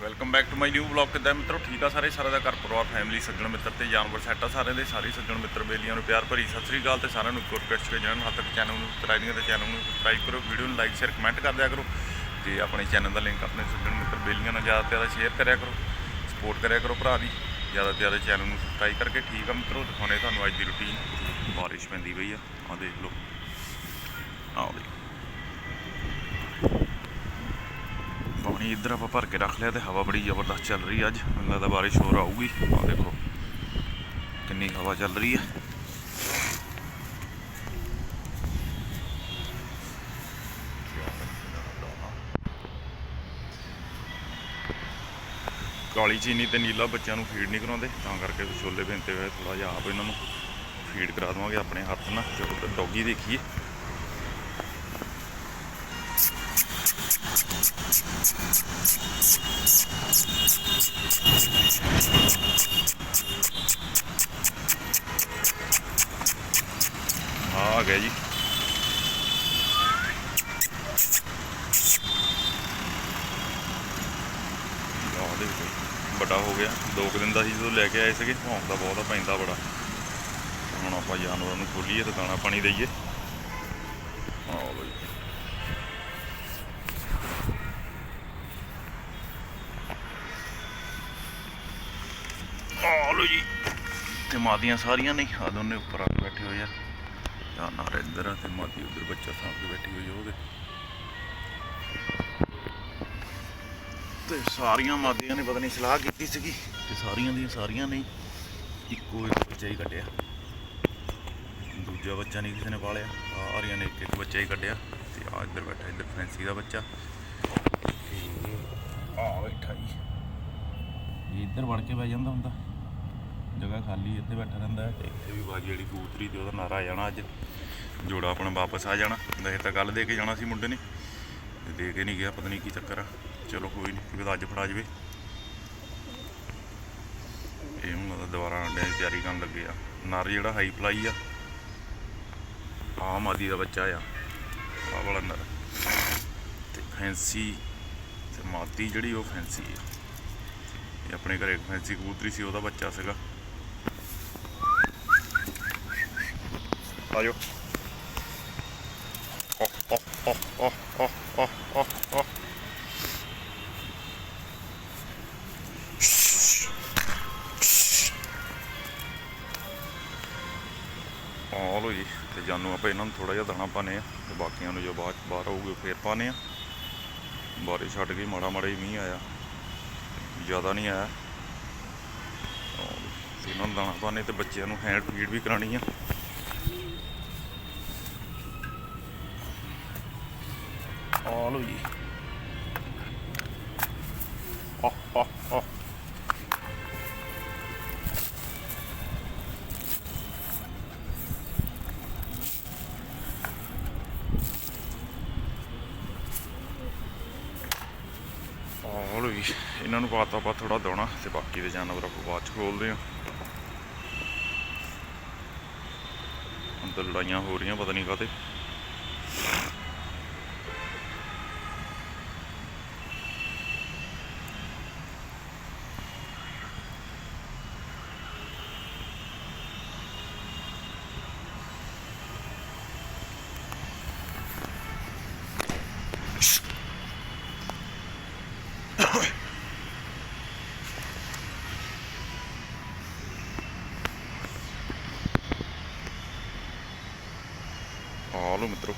Welcome back to my new blog ਕਿੱਦਾਂ ਮਿੱਤਰੋ? ਠੀਕ ਆ ਸਾਰੇ? ਸਾਰਾ ਦਾ ਘਰ ਪਰਿਵਾਰ ਫੈਮਿਲੀ ਸੱਜਣ ਮਿੱਤਰ ਤੇ ਜਾਨਵਰ ਸੈੱਟ ਆ ਸਾਰਿਆਂ ਦੇ। ਸਾਰੇ ਸੱਜਣ ਮਿੱਤਰ ਬੇਲੀਆਂ ਨੂੰ ਪਿਆਰ ਭਰੀ ਸਤਿ ਸ੍ਰੀ ਅਕਾਲ ਤੇ ਸਾਰਿਆਂ ਨੂੰ ਗੁੱਡ ਰਿਕਵੈਸਟ ਹੈ ਜਿਹਨਾਂ ਨੂੰ ਹੱਦ ਤੱਕ ਚੈਨਲ ਨੂੰ ਸਬਸਕ੍ਰਾਈਬ ਨਹੀਂ ਚੈਨਲ ਨੂੰ ਸਬਸਕ੍ਰਾਈਬ ਕਰੋ ਵੀਡੀਓ ਨੂੰ ਲਾਈਕ ਸ਼ੇਅਰ ਕਮੈਂਟ ਕਰ ਦਿਆ ਕਰੋ। ਤੇ ਆਪਣੇ ਚੈਨਲ ਦਾ ਲਿੰਕ ਆਪਣੇ ਸੱਜਣ ਮਿੱਤਰ ਬੇਲੀਆਂ ਨਾਲ ਜ਼ਿਆਦਾ ਤੋਂ ਜ਼ਿਆਦਾ ਸ਼ੇਅਰ ਕਰਿਆ ਕਰੋ ਸਪੋਰਟ ਕਰਿਆ ਕਰੋ ਭਰਾ ਦੀ। ਜ਼ਿਆਦਾ ਤੋਂ ਜ਼ਿਆਦਾ ਚੈਨਲ ਨੂੰ ਸਬਸਕ੍ਰਾਈਬ ਕਰਕੇ ਠੀਕ ਆ ਮਿੱਤਰੋ। ਦਿਖਾਉਣੇ ਤੁਹਾਨੂੰ ਅੱਜ ਦੀ ਰੁਟੀਨ ਬਾਰਿਸ਼ ਪੈਂਦੀ ਪਈ ਆ। ਆ ਦੇਖ ਲਓ। ਆਓ ਦੇਖ ਪਾਣੀ ਇੱਧਰ ਆਪਾਂ ਭਰ ਕੇ ਰੱਖ ਲਿਆ ਤੇ ਹਵਾ ਬੜੀ ਜ਼ਬਰਦਸਤ ਚੱਲ ਰਹੀ ਹੈ ਅੱਜ। ਮੈਨੂੰ ਲੱਗਦਾ ਬਾਰਿਸ਼ ਹੋਰ ਆਊਗੀ। ਆ ਦੇਖੋ, ਕਿੰਨੀ ਹਵਾ ਚੱਲ ਰਹੀ ਹੈ ਕਾਲੀ ਚੀਨੀ ਤੇ ਨੀਲਾ ਬੱਚਿਆਂ ਨੂੰ ਫੀਡ ਨਹੀਂ ਕਰਾਉਂਦੇ, ਤਾਂ ਕਰਕੇ ਛੋਲੇ ਭਿੰਤੇ ਹੋਏ ਥੋੜਾ ਜਿਹਾ ਆਪ ਇਹਨਾਂ ਨੂੰ ਫੀਡ ਕਰਾ ਦਵਾਂਗੇ ਆਪਣੇ ਹੱਥ ਨਾਲ। ਚਲੋ ਡੌਗੀ ਦੇਖੀਏ। ਆ ਆ ਗਿਆ ਜੀ। ਆਹ ਵੱਡਾ ਹੋ ਗਿਆ। ਦੋ ਕੁ ਦਿਨ ਦਾ ਸੀ ਜਦੋਂ ਲੈ ਕੇ ਆਏ ਸੀਗੇ ਭੌਂਕਦਾ ਬਹੁਤ ਆ, ਪੈਂਦਾ ਬੜਾ। ਹੁਣ ਆਪਾਂ ਜਾਨਵਰਾਂ ਨੂੰ ਖੋਲੀਏ ਤੇ ਦਾਣਾ ਪਾਣੀ ਦਈਏ। ਮਾਦੀਆਂ ਸਾਰੀਆਂ ਨਹੀਂ ਆ ਦੋਨੇ ਉੱਪਰ ਆ ਕੇ ਬੈਠੇ ਹੋਏ ਆ। ਜਾਨਵਰ ਇੱਧਰ ਆ ਤੇ ਮਾਦੀ ਉੱਧਰ ਬੱਚਾ ਸਾਂਭ ਕੇ ਬੈਠੀ ਹੋਈ ਉਹਦੇ। ਤੇ ਸਾਰੀਆਂ ਮਾਦੀਆਂ ਨੇ ਪਤਾ ਨਹੀਂ ਸਲਾਹ ਕੀਤੀ ਸੀਗੀ ਤੇ ਸਾਰੀਆਂ ਦੀਆਂ ਸਾਰੀਆਂ ਨੇ ਇੱਕੋ ਇੱਕ ਬੱਚਾ ਹੀ ਕੱਢਿਆ। ਦੂਜਾ ਬੱਚਾ ਨਹੀਂ ਕਿਸੇ ਨੇ ਪਾਲਿਆ। ਸਾਰੀਆਂ ਨੇ ਇੱਕ ਇੱਕ ਬੱਚਾ ਹੀ ਕੱਢਿਆ ਤੇ ਆ ਇੱਧਰ ਬੈਠਾ, ਇੱਧਰ ਫੈਂਸੀ ਦਾ ਬੱਚਾ। ਤੇ ਆ ਬੈਠਾ ਜੀ। ਇੱਧਰ ਵੜ ਕੇ ਬਹਿ ਜਾਂਦਾ ਹੁੰਦਾ। ਜਗ੍ਹਾ ਖਾਲੀ, ਇੱਥੇ ਬੈਠਾ ਰਹਿੰਦਾ ਹੈ। ਤੇ ਇੱਥੇ ਵੀ ਬਾਜੀ ਵਾਲੀ ਕਬੂਤਰੀ ਤੇ ਉਹਦਾ ਨਾਰਾ ਆ ਜਾਣਾ ਅੱਜ। ਜੋੜਾ ਆਪਣਾ ਵਾਪਸ ਆ ਜਾਣਾ। ਨਹੀਂ ਤਾਂ ਕੱਲ ਦੇ ਕੇ ਜਾਣਾ ਸੀ ਮੁੰਡੇ ਨੇ। ਦੇ ਕੇ ਨਹੀਂ ਗਿਆ, ਪਤਾ ਨਹੀਂ ਕੀ ਚੱਕਰ ਆ। ਚਲੋ ਕੋਈ ਨਹੀਂ ਕਿ ਅੱਜ ਫੜਾ ਜਵੇ। ਇਹ ਹੁਣ ਉਹਦਾ ਦੁਬਾਰਾ ਅੰਡੇ ਦੀ ਤਿਆਰੀ ਕਰਨ ਲੱਗੇ ਆ। ਨਰ ਜਿਹੜਾ ਹਾਈ ਫਲਾਈ ਆ ਆ ਮਾਦੀ ਦਾ ਬੱਚਾ ਆ। ਆ ਵਾਲਾ ਨਰ। ਤੇ ਫੈਂਸੀ ਤੇ ਮਾਦੀ ਜਿਹੜੀ ਉਹ ਫੈਂਸੀ ਆ। ਇਹ ਆਪਣੇ ਘਰੇ ਫੈਂਸੀ ਕਬੂਤਰੀ ਸੀ, ਉਹਦਾ ਬੱਚਾ ਸੀਗਾ। ਆਜੋ ਓਹ ਓਹ ਓਹ ਓਹ ਓਹ ਓਹ ਓਹ ਓਹ ਆ ਲੋ ਜੀ ਤੇ ਜਾਨੂੰ ਆਪਾਂ ਇਹਨਾਂ ਨੂੰ ਥੋੜਾ ਜਿਹਾ ਦਾਣਾ ਪਾਣੇ ਆ ਤੇ ਬਾਕੀਆਂ ਨੂੰ ਜੋ ਬਾਅਦ 'ਚ ਬਾਹਰ ਆਊਗੇ ਫੇਰ ਪਾਣੇ ਆ ਬਾਰਿਸ਼ ਛੱਡ ਗਈ ਮਾੜਾ ਮਾੜਾ ਹੀ ਮੀਂਹ ਆਇਆ। ਜ਼ਿਆਦਾ ਨਹੀਂ ਆਇਆ। ਇਹਨਾਂ ਨੂੰ ਦਾਣਾ ਪਾਣੇ ਤੇ ਬੱਚਿਆਂ ਨੂੰ ਹੈਂਡ ਫੀਡ ਵੀ ਕਰਾਣੀ ਆ। ਆ ਹੋਈ ਜੀ ਆਹ ਆਹ ਆਹ ਇਹਨਾਂ ਨੂੰ ਪਾਤਾ ਆਪਾਂ ਥੋੜਾ ਦੋਣਾ ਤੇ ਬਾਕੀ ਦੇ ਜਾਨਵਰ ਆਪਾਂ ਬਾਅਦ ਚ ਖੋਲਦੇ ਆ ਅੰਦਰ ਲੜਾਈਆਂ ਹੋ ਰਹੀਆਂ, ਪਤਾ ਨਹੀਂ ਕਾਤੇ ਆ ਲੋ ਮਿੱਤਰੋ।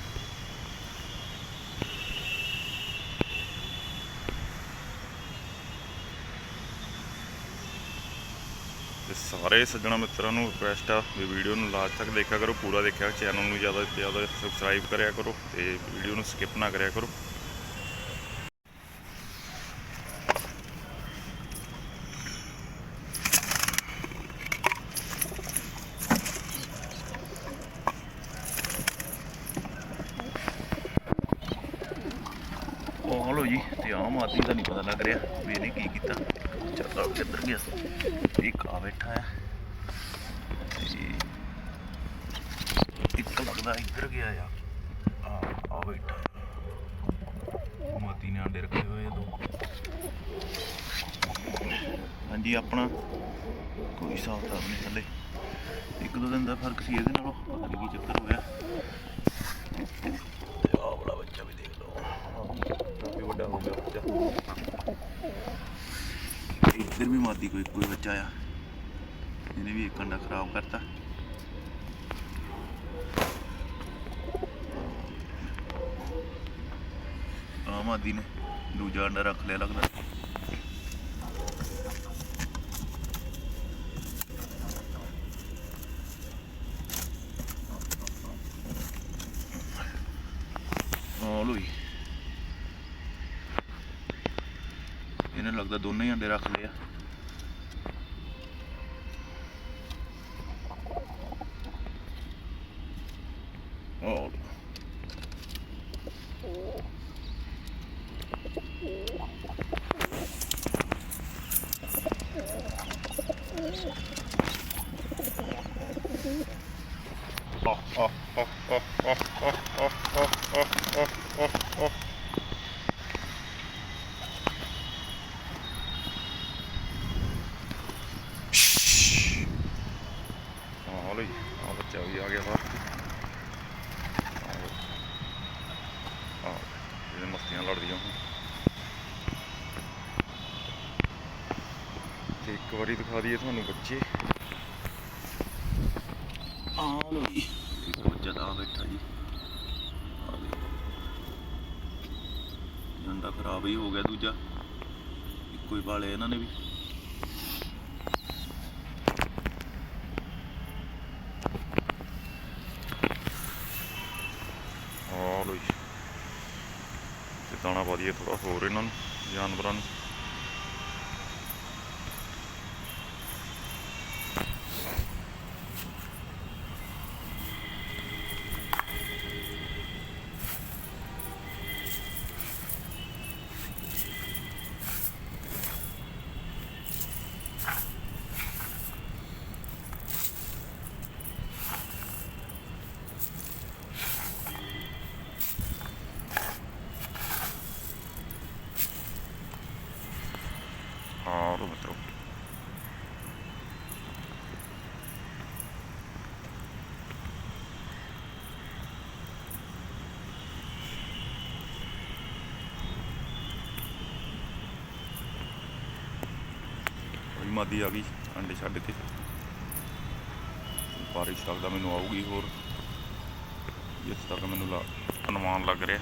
ਤੇ ਸਾਰੇ ਸੱਜਣਾ ਮਿੱਤਰਾਂ ਨੂੰ ਰਿਕੁਐਸਟ ਆ ਵੀ ਵੀਡੀਓ ਨੂੰ ਲਾਸਟ ਤੱਕ ਦੇਖਿਆ ਕਰੋ, ਪੂਰਾ ਦੇਖਿਆ ਚੈਨਲ ਨੂੰ ਜ਼ਿਆਦਾ ਤੋਂ ਜ਼ਿਆਦਾ ਸਬਸਕ੍ਰਾਈਬ ਕਰਿਆ ਕਰੋ ਤੇ ਵੀਡੀਓ ਨੂੰ ਸਕਿਪ ਨਾ ਕਰਿਆ ਕਰੋ ਉਹ ਲੋ ਜੀ ਤੇ ਆਮ ਆਦਮੀ ਦਾ ਨਹੀਂ ਪਤਾ ਲੱਗ ਰਿਹਾ ਵੀ ਇਹਨੇ ਕੀ ਕੀਤਾ ਚੱਲ ਆ ਕਿੱਧਰ ਗਿਆ ਇੱਕ ਆ ਬੈਠਾ ਆ। ਇੱਕ ਲੱਗਦਾ ਇੱਧਰ ਗਿਆ ਆ। ਆ ਆ ਬੈਠਾ। ਮੋਤੀ ਨੇ ਆਂਡੇ ਰੱਖੇ ਹੋਏ ਦੋ। ਹਾਂਜੀ, ਆਪਣਾ ਕੋਈ ਹਿਸਾਬ ਤਾਂ ਨਹੀਂ ਥੱਲੇ। ਇੱਕ ਦੋ ਦਿਨ ਦਾ ਫ਼ਰਕ ਸੀ ਇਹਦੇ ਨਾਲੋਂ ਪਤਾ ਨਹੀਂ ਕੀ ਚੱਕਰ ਹੋਇਆ ਤੇ ਆਹ ਵਾਲਾ ਬੱਚਾ ਵੀ ਦੇਖ ਲਓ। ਕਾਫੀ ਵੱਡਾ ਹੋ ਗਿਆ ਬੱਚਾ। ਇੱਧਰ ਵੀ ਮਾਦੀ ਕੋਈ ਕੋਈ ਬੱਚਾ ਆ। ਇਹਨੇ ਵੀ ਇੱਕ ਅੰਡਾ ਖਰਾਬ ਕਰਤਾ। ਆਮ ਮਾਦੀ ਨੇ ਦੂਜਾ ਅੰਡਾ ਰੱਖ ਲਿਆ ਲੱਗਦਾ। ਆ ਲੋਈ ਇਹਨੇ ਲੱਗਦਾ ਦੋਨੇ ਹੀ ਅੰਡੇ ਰੱਖ ਲਏ ਆ। ਮਸਤੀਆਂ ਲੜਦੀਆਂ ਇੱਕ ਵਾਰੀ ਦਿਖਾ ਦਈਏ ਤੁਹਾਨੂੰ ਬੱਚੇ ਆ ਲੋ ਜੀ। ਆ ਬੈਠਾ ਜੀ। ਆ ਵੀ। ਜੰਡਾ ਖਰਾਬ ਹੀ ਹੋ ਗਿਆ ਦੂਜਾ। ਇੱਕੋ ਹੀ ਪਾਲੇ ਇਹਨਾਂ ਨੇ ਵੀ। ਆ ਲੋ ਜੀ। ਤੇ ਦਾਣਾ ਪਾ ਦਈਏ ਥੋੜਾ ਹੋਰ ਇਹਨਾਂ ਨੂੰ, ਜਾਨਵਰਾਂ ਨੂੰ ਹਾਂ ਲੋ ਮਿੱਤਰੋ ਕੋਈ ਮਾਦੀ ਆ ਗਈ, ਅੰਡੇ ਛੱਡ ਕੇ। ਬਾਰਿਸ਼ ਲੱਗਦਾ ਮੈਨੂੰ ਆਊਗੀ ਹੋਰ। ਜਿਸ ਤੱਕ ਮੈਨੂੰ ਲਾ- ਅਨੁਮਾਨ ਲੱਗ ਰਿਹਾ।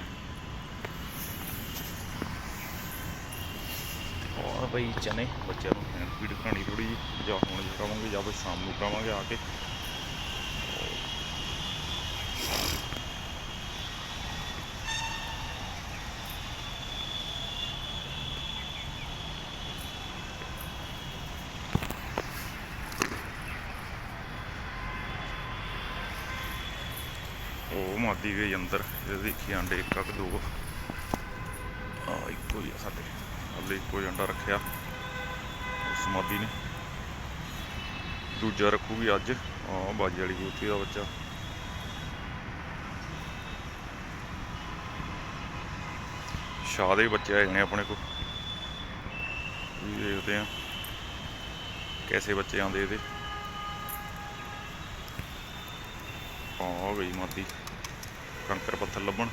ਔਰ ਬਈ ਚਨੇ, ਬੱਚਿਆਂ ਨੂੰ ਹੈਂਡ ਫੀਡ ਕਰਾਣੀ ਥੋੜੀ ਜਿਹੀ ਹੁਣ ਕਰਾਵਾਂਗੇ ਜਾਂ ਫਿਰ ਸ਼ਾਮ ਨੂੰ ਕਰਾਵਾਂਗੇ ਆ ਕੇ। ਉਹ ਗਈ ਅੰਦਰ, ਇਹ ਦੇਖੀ ਆਂਡੇ ਇੱਕ ਅੱਕ ਦੋ। ਆ ਇੱਕੋ ਹੀ ਆ ਸਾਡੇ। ਹਲੇ ਇੱਕੋ ਹੀ ਅੰਡਾ ਰੱਖਿਆ। ਉਸ ਨੇ। ਦੂਜਾ ਰੱਖੂਗੀ ਅੱਜ। ਆ ਬਾਜੀ ਵਾਲੀ ਕਬੂਤਰੀ ਦਾ ਬੱਚਾ। ਸ਼ਾਹ ਦੇ ਬੱਚੇ ਆਏ ਨੇ ਆਪਣੇ ਕੋਲ। ਵੀ ਦੇਖਦੇ ਆ ਕੈਸੇ ਬੱਚੇ ਆਉਂਦੇ ਇਹਦੇ। ਆ ਗਈ ਮਾਦੀ। ਕੰਕਰ ਪੱਥਰ ਲੱਭਣ।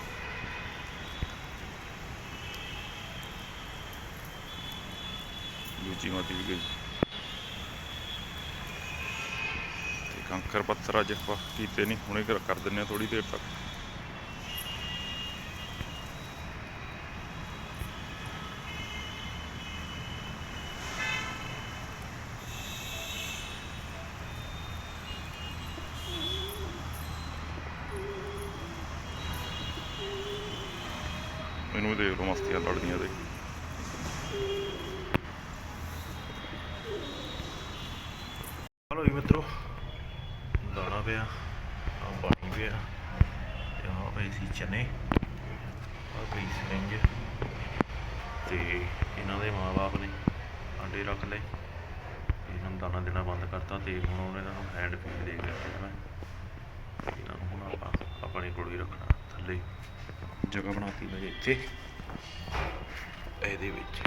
ਦੂਜੀ ਮਾਦੀ ਵੀ ਗਈ। ਤੇ ਕੰਕਰ ਪੱਥਰ ਅੱਜ ਆਪਾਂ ਕੀਤੇ ਨਹੀਂ ਹੁਣੇ ਕਰ ਕਰ ਦਿੰਨੇ ਆ ਥੋੜੀ ਦੇਰ ਤੱਕ। ਇਹਨੂੰ ਦੇਖ ਲਓ ਮਸਤੀਆਂ ਲੜਦੀਆਂ ਤੇ ਹਲੋ ਜੀ ਮਿੱਤਰੋ ਦਾਣਾ ਪਿਆ ਆ ਪਾਣੀ ਪਿਆ, ਤੇ ਆ ਪਈ ਸੀ ਚਨੇ ਆ ਪਈ ਸਰਿੰਜ ਤੇ ਇਹਨਾਂ ਦੇ ਮਾਪੇ ਨੇ ਆਂਡੇ ਰੱਖ ਲਏ ਇਹਨਾਂ ਨੂੰ ਦਾਣਾ ਦੇਣਾ ਬੰਦ ਕਰਤਾ, ਤੇ ਹੁਣ ਉਹਨਾਂ ਨੂੰ ਹੈਂਡ ਫੀਡ ਦੇ ਗਿਆ ਮੈਂ ਇਹਨਾਂ ਨੂੰ ਹੁਣ ਆਪਾਂ ਆਪਣੇ ਕੋਲ ਹੀ ਰੱਖਣਾ ਥੱਲੇ। ਜਗ੍ਹਾ ਬਣਾਤੀ ਮੈਂ ਇੱਥੇ। ਇਹਦੇ ਵਿੱਚ।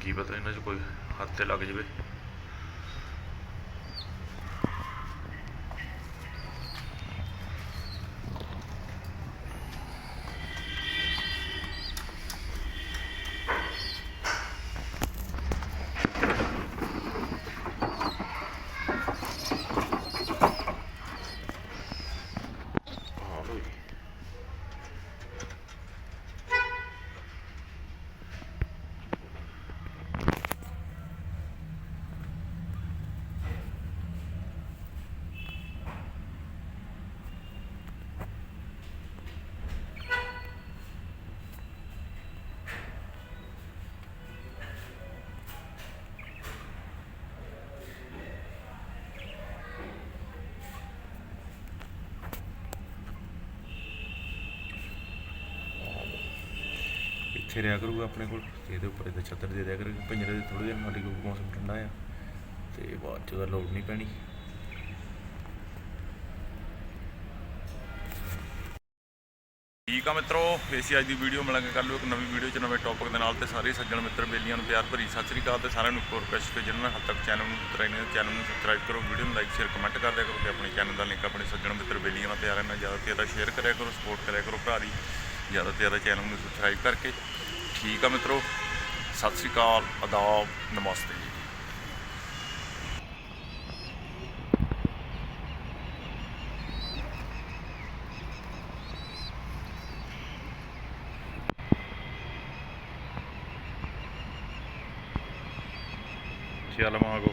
ਕੀ ਪਤਾ ਇਹਨਾਂ 'ਚ ਕੋਈ ਹੱਥ ਤੇ ਲੱਗ ਜਾਵੇ ਹਾਂ ਲਓ ਜੀ ਇੱਥੇ ਰਿਆ ਕਰੂਗਾ ਆਪਣੇ ਕੋਲ ਤੇ ਇਹਦੇ ਉੱਪਰ ਇਹਦਾ ਛੱਤਰ ਦੇ ਦਿਆ ਕਰੇਗਾ ਪਿੰਜਰੇ ਦੇ ਥੋੜੇ ਦਿਨ ਸਾਡੇ ਕੋਲ ਮੌਸਮ ਠੰਡਾ ਆ, ਤੇ ਬਾਅਦ ਚ ਉਹਦਾ ਲੋੜ ਨਹੀਂ ਪੈਣੀ। ਠੀਕ ਆ ਮਿੱਤਰੋ ਏਸੀ ਅੱਜ ਦੀ ਵੀਡੀਓ, ਮਿਲਾਂਗੇ ਕਰ ਲਿਓ ਇੱਕ ਨਵੀਂ ਵੀਡੀਓ ਚ, ਨਵੇਂ ਟੌਪਿਕ ਦੇ ਨਾਲ, ਤੇ ਸਾਰੇ ਸੱਜਣ ਮਿੱਤਰ ਬੇਲੀਆਂ ਨੂੰ ਪਿਆਰ ਭਰੀ ਸਤਿ ਸ੍ਰੀ ਅਕਾਲ, ਤੇ ਸਾਰਿਆਂ ਨੂੰ ਇੱਕ ਹੋਰ ਰਿਕਵੈਸਟ ਤੇ ਜਿਹਨਾਂ ਨੇ ਹਾਲ ਤੱਕ ਚੈਨਲ ਨੂੰ ਸਬਸਕ੍ਰਾਈਬ ਚੈਨਲ ਨੂੰ ਸਬਸਕ੍ਰਾਈਬ ਕਰੋ, ਵੀਡੀਓ ਨੂੰ ਲਾਈਕ ਸ਼ੇਅਰ ਕਮੈਂਟ ਕਰ ਦਿਆ ਕਰੋ, ਤੇ ਆਪਣੇ ਚੈਨਲ ਦਾ ਲਿੰਕ ਆਪਣੇ ਸੱਜਣ ਮਿੱਤਰ ਬੇਲੀਆਂ ਨਾਲ ਪਿਆਰ ਨਾਲ ਜ਼ਿਆਦਾ ਤੋਂ ਜ਼ਿਆਦਾ ਸ਼ੇਅਰ ਕਰਿਆ ਕਰੋ ਸਪੋਰਟ ਕਰਿਆ ਕਰੋ, ਭਰਾ ਦੀ ਜ਼ਿਆਦਾ ਤੋਂ ਜ਼ਿਆਦਾ ਚੈਨਲ ਨੂੰ ਸਬਸਕ੍ਰਾਈਬ ਕਰਕੇ। ਠੀਕ ਆ ਮਿੱਤਰੋ। ਸਤਿ ਸ੍ਰੀ ਅਕਾਲ ਆਦਾਬ ਨਮਸਤੇ ਜੀ। ਚੱਲ ਮਾਗੋ